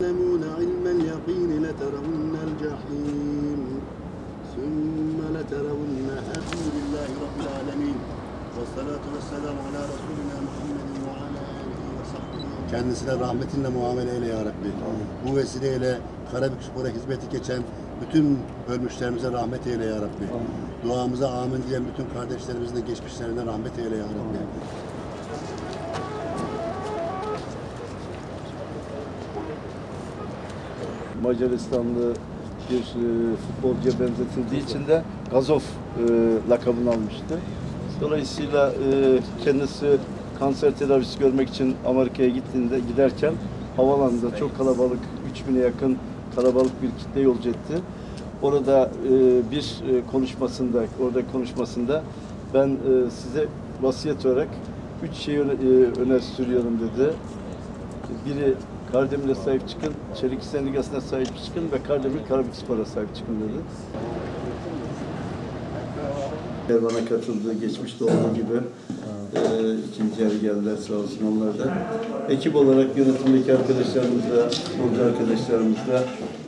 تعلمون علم اليقين لترون الجحيم ثم لترونها بإذن الله رب العالمين. Kendisine rahmetinle muamele eyle ya Rabbi. Bu vesileyle Karabük Spor'a hizmeti geçen bütün ölmüşlerimize rahmet eyle ya Rabbi. Duamıza amin diyen bütün kardeşlerimizin de geçmişlerine rahmet eyle ya Rabbi. Macaristanlı bir e, futbolcuya benzetildiği için de Gazov e, lakabını almıştı. Dolayısıyla e, kendisi kanser tedavisi görmek için Amerika'ya gittiğinde giderken havalanında çok kalabalık, 3000'e yakın kalabalık bir kitle yolcu etti. Orada e, bir e, konuşmasında, orada konuşmasında ben e, size vasiyet olarak üç şeyi öne, e, öne sürüyorum dedi. Biri Kardemir'e sahip çıkın, Çelik Sendikası'na sahip çıkın ve Kardemir Karabük Spor'a sahip çıkın dedi. Bana katıldı, geçmişte olduğu gibi. Ee, ikinci yarı geldiler sağ olsun onlar da. Ekip olarak yönetimdeki arkadaşlarımızla, futbolcu arkadaşlarımızla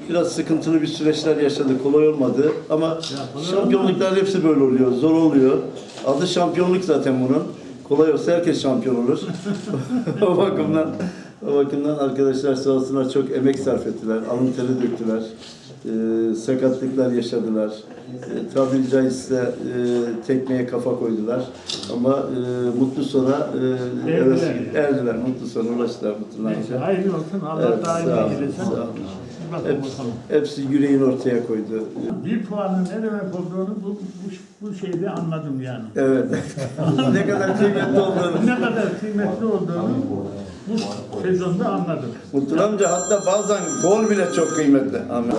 biraz sıkıntılı bir süreçler yaşadık. Kolay olmadı ama şampiyonluklar hepsi böyle oluyor, zor oluyor. Adı şampiyonluk zaten bunun. Kolay olsa herkes şampiyon olur. o bakımdan o bakımdan arkadaşlar sağ olsunlar çok emek sarf ettiler, alın teri döktüler, Ee, sakatlıklar yaşadılar, e, tabiri caizse e, tekmeye kafa koydular ama e, mutlu sona e, Erdiler. evet, erdiler, mutlu sona ulaştılar mutluluğa. Neyse hayırlı olsun. Allah Evet, daim eylesin. Hepsi, hepsi yüreğini ortaya koydu. Bir puanın ne demek olduğunu bu, bu, bu şeyde anladım yani. Evet, ne kadar kıymetli olduğunu. Ne kadar kıymetli olduğunu bu sezonda anladım. Mutlu amca hatta bazen gol bile çok kıymetli. Amin.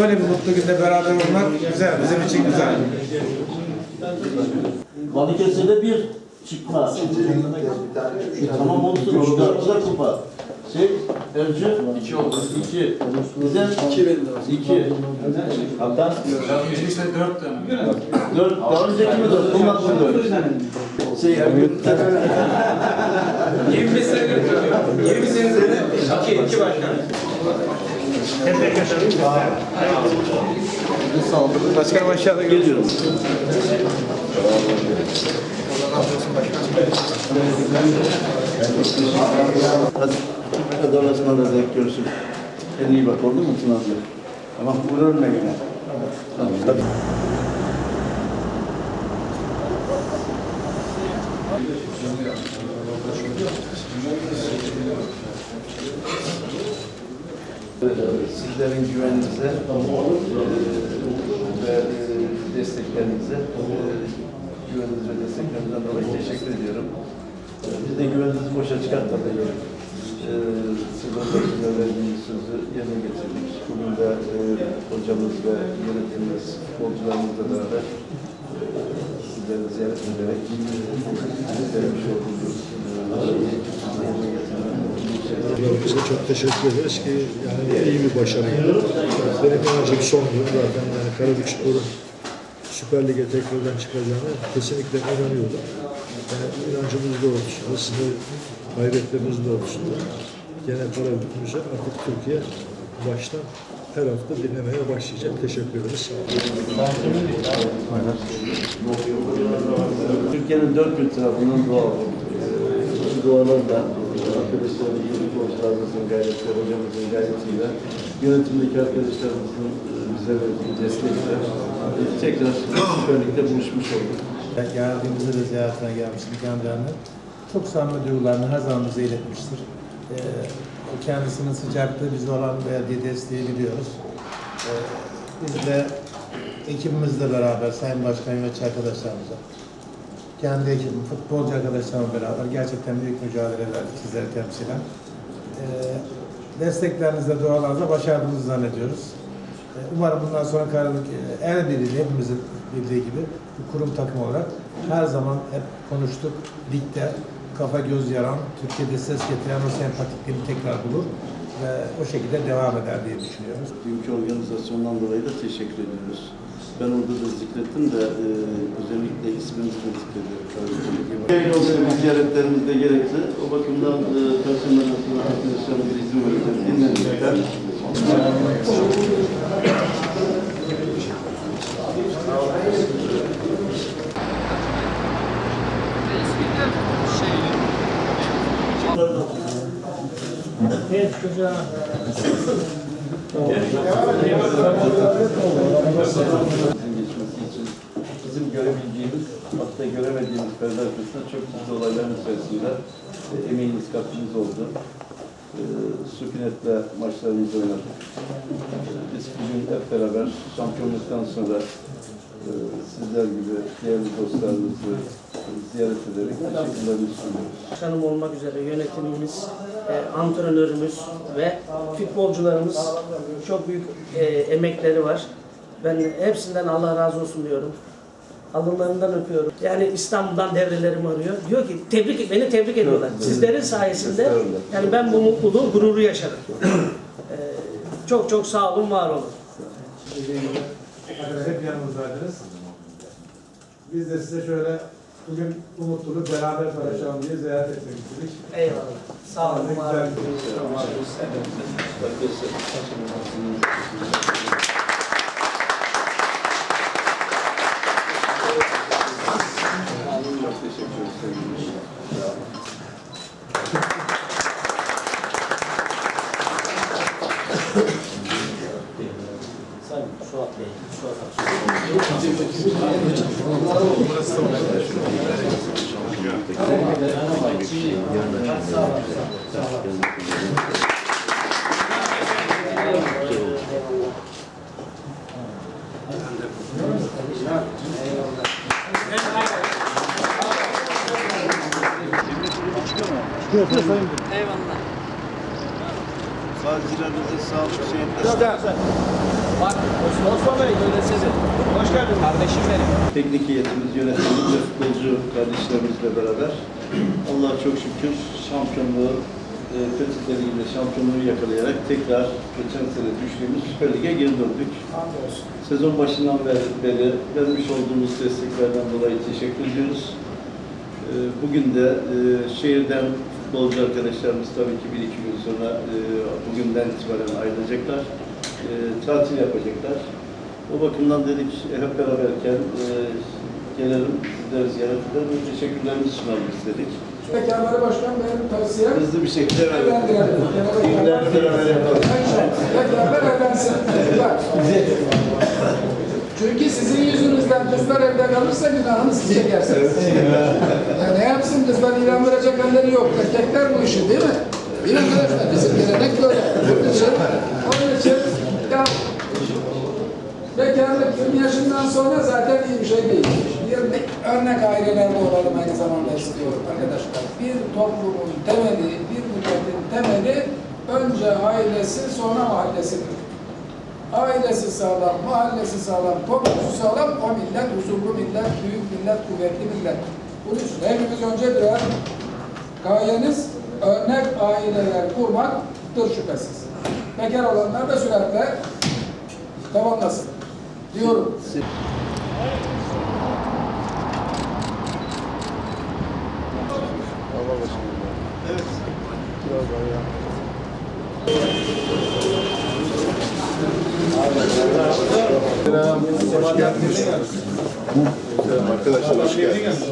Böyle bir mutlu günde beraber olmak güzel, bizim için güzel. Balıkesir'de bir çıkma. tamam olsun orada o da kupa. Şey, Ercü? İki oldu. İki. Bize? İki verildi. İki. Hatta? Birincisi dört tane. Dört. Daha önceki mi dört? Bundan sonra dört. Şey, Ergün. 21 sene götürüyor. 20 sene sene. İki, iki başkan. Tebrik ederim. Başkanım aşağıda Geliyorum. Hadi. Hadi Allah'a ısmarladık. Görüşürüz. Kendine iyi bak oldu mu Tuna abi? Tamam. Vur ölme yine. Tamam. Hadi. Sizlerin güveninize ve eee, desteklerinize, eee, güveniniz ve desteklerinizden dolayı teşekkür ediyorum. Eee, Biz de güveninizi boşa çıkartmadık. Sezon başında verdiğimiz sözü yerine getirdik. Bugün de eee, hocamız ve yönetimimiz, futbolcularımızla beraber eee, sizleri ziyaret ederek vermiş olduğumuz. Bize çok teşekkür ederiz ki yani iyi bir başarıydı. Benim inancım sondu. Zaten yani Karabük Spor'un Süper Lig'e tekrardan çıkacağını kesinlikle inanıyordum. Yani inancımız doğrultusunda, sizin gayretleriniz doğrultusunda gene Karabük'ümüze artık Türkiye baştan her hafta dinlemeye başlayacak. Teşekkür ederiz. Türkiye'nin dört bir tarafından doğal. Bu dualar da arkadaşlarımızın, futbolcularımızın gayreti, hocamızın gayretiyle, yönetimdeki arkadaşlarımızın e, bize verdiği destekle tekrar Lig'de buluşmuş olduk. Geldiğimizde de ziyaretine gelmiştik kendilerine. Çok samimi duygularını her zaman bize iletmiştir. Ee, kendisinin sıcaklığı bize olan verdiği desteği biliyoruz. Ee, biz de ekibimizle beraber Sayın Başkan ve arkadaşlarımıza kendi ekibim, futbolcu arkadaşlarımla beraber gerçekten büyük mücadele verdik sizleri temsilen. Ee, desteklerinizle, dualarınızla başardığımızı zannediyoruz. Umarım bundan sonra Karabük e, el birliği hepimizin bildiği gibi bir kurum takım olarak her zaman hep konuştuk. Ligde kafa göz yaran, Türkiye'de ses getiren o sempatikliğini tekrar bulur ve o şekilde devam eder diye düşünüyoruz. Dünkü organizasyondan dolayı da teşekkür ediyoruz. Ben orada da zikrettim de e, özellikle isminizi de zikrediyorum. Ziyaretlerimiz de gerekli. O bakımdan e, personel arasında arkadaşlarım bir izin verirler. Dinlenirler. Evet çocuğa. Bizim bizim görebileceğimiz, hatta göremediğimiz perde arkasında çok ciddi olayların içerisinde e, emeğiniz, katkınız oldu. E, Sükunet'le maçlarımızı oynadık. E, Biz bugün hep beraber şampiyonluktan sonra e, sizler gibi değerli dostlarımızı ziyaret ederek teşekkürlerimizi sunuyoruz. Başkanım olmak üzere yönetimimiz, e, antrenörümüz ve futbolcularımız çok büyük e, emekleri var. Ben hepsinden Allah razı olsun diyorum. Alınlarından öpüyorum. Yani İstanbul'dan devrelerim arıyor. Diyor ki tebrik beni tebrik ediyorlar. Sizlerin sayesinde yani ben bu mutluluğu, gururu yaşadım. E, çok çok sağ olun, var olun. Hep yanımızdaydınız. Biz de size şöyle bugün bu mutluluğu beraber paylaşalım diye ziyaret etmek istedik. Eyvallah. Sağ olun, teşekkür ederim. Sayın Suat Bey, Suat Gazilerimize sağlık, şehitler. Bak Osman Bey söylesene. Hoş geldin kardeşim benim. Teknik heyetimiz, yönetimimiz ve futbolcu kardeşlerimizle beraber Allah'a çok şükür şampiyonluğu e, kötüleriyle şampiyonluğu yakalayarak tekrar geçen sene düştüğümüz Süper Lig'e geri döndük. Sezon başından beri, beri vermiş olduğumuz desteklerden dolayı teşekkür ediyoruz. E, Bugün de e, şehirden futbolcu arkadaşlarımız tabii ki bir iki gün sonra e, bugünden itibaren ayrılacaklar. E, Tatil yapacaklar. O bakımdan dedik hep beraberken e, gelelim sizleri ziyaret edelim ve teşekkürlerimizi sunalım istedik. Pekala başkan benim tavsiyem Hızlı bir şekilde evlendirelim. Günler beraber yapalım. Pekala evlensin. Çünkü sizin yüzünüzden kızlar evde kalırsa günahını siz çekersiniz. ya ne yapsın kızlar ilan verecek halleri yok. Erkekler bu işi değil mi? Mi arkadaşlar? Bizim gelenek böyle. Onun için, ya Bekarlık 20 yaşından sonra zaten iyi bir şey değil. Bir örnek ailelerde olalım aynı zamanda istiyorum arkadaşlar. Bir toplumun temeli, bir milletin temeli önce ailesi sonra mahallesidir. Ailesi sağlam, mahallesi sağlam, toplusu sağlam, o millet huzurlu millet, büyük millet, kuvvetli millet. Bunun için hepimiz önce birer gayeniz örnek aileler kurmaktır şüphesiz. Bekar olanlar da süratle tamamlasın diyorum. Arkadaşlar hoş geldiniz.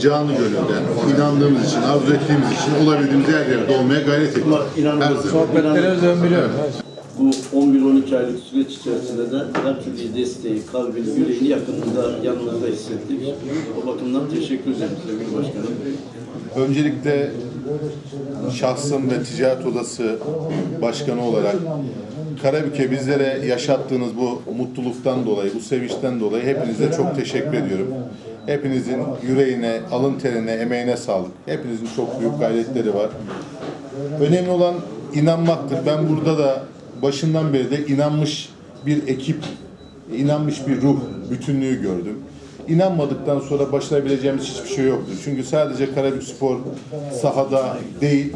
Canı gönülden, inandığımız için, arzu ettiğimiz için olabildiğimiz her yerde olmaya gayret ettik. Her zaman. Bu 11-12 aylık süreç içerisinde de her türlü desteği, kalbini, yüreğini yakınında yanınızda hissettik. O bakımdan teşekkür ederim sevgili başkanım. Öncelikle şahsım ve ticaret odası başkanı olarak Karabük'e bizlere yaşattığınız bu mutluluktan dolayı, bu sevinçten dolayı hepinize çok teşekkür ediyorum. Hepinizin yüreğine, alın terine, emeğine sağlık. Hepinizin çok büyük gayretleri var. Önemli olan inanmaktır. Ben burada da başından beri de inanmış bir ekip, inanmış bir ruh, bütünlüğü gördüm. İnanmadıktan sonra başarabileceğimiz hiçbir şey yoktu. Çünkü sadece Karabük Spor sahada değil,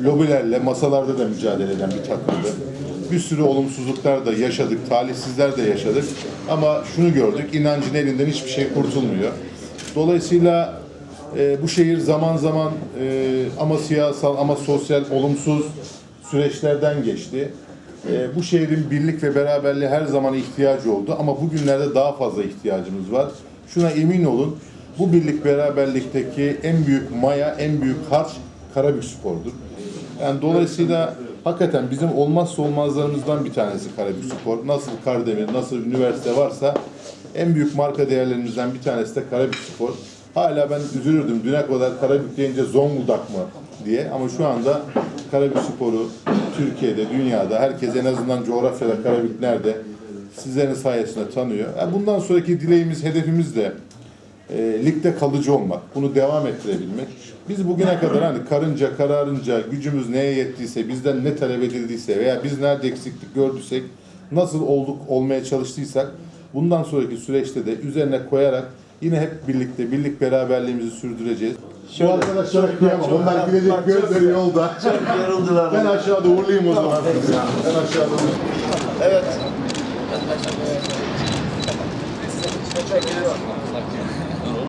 lobilerle, masalarda da mücadele eden bir takımdı. Bir sürü olumsuzluklar da yaşadık, talihsizler de yaşadık. Ama şunu gördük, inancın elinden hiçbir şey kurtulmuyor. Dolayısıyla e, bu şehir zaman zaman e, ama siyasal ama sosyal olumsuz süreçlerden geçti. E, bu şehrin birlik ve beraberliğe her zaman ihtiyacı oldu ama bugünlerde daha fazla ihtiyacımız var. Şuna emin olun, bu birlik beraberlikteki en büyük maya, en büyük harç Karabük Spor'dur. Yani dolayısıyla hakikaten bizim olmazsa olmazlarımızdan bir tanesi Karabük Spor. Nasıl Kardemir, nasıl üniversite varsa en büyük marka değerlerimizden bir tanesi de Karabük Spor. Hala ben üzülürdüm düne kadar Karabük deyince Zonguldak mı diye ama şu anda Karabük Spor'u Türkiye'de, dünyada herkes en azından coğrafyada Karabük nerede sizlerin sayesinde tanıyor. Yani bundan sonraki dileğimiz, hedefimiz de e, ligde kalıcı olmak, bunu devam ettirebilmek. Biz bugüne kadar hani karınca, kararınca, gücümüz neye yettiyse, bizden ne talep edildiyse veya biz nerede eksiklik gördüysek, nasıl olduk, olmaya çalıştıysak, bundan sonraki süreçte de üzerine koyarak yine hep birlikte, birlik beraberliğimizi sürdüreceğiz. Bu arkadaşlar kıyamam, onlar gidecek gözleri yolda. Yoruldular. Ben aşağıda uğurlayayım o zaman. Ben aşağıda uğurlayayım. Evet.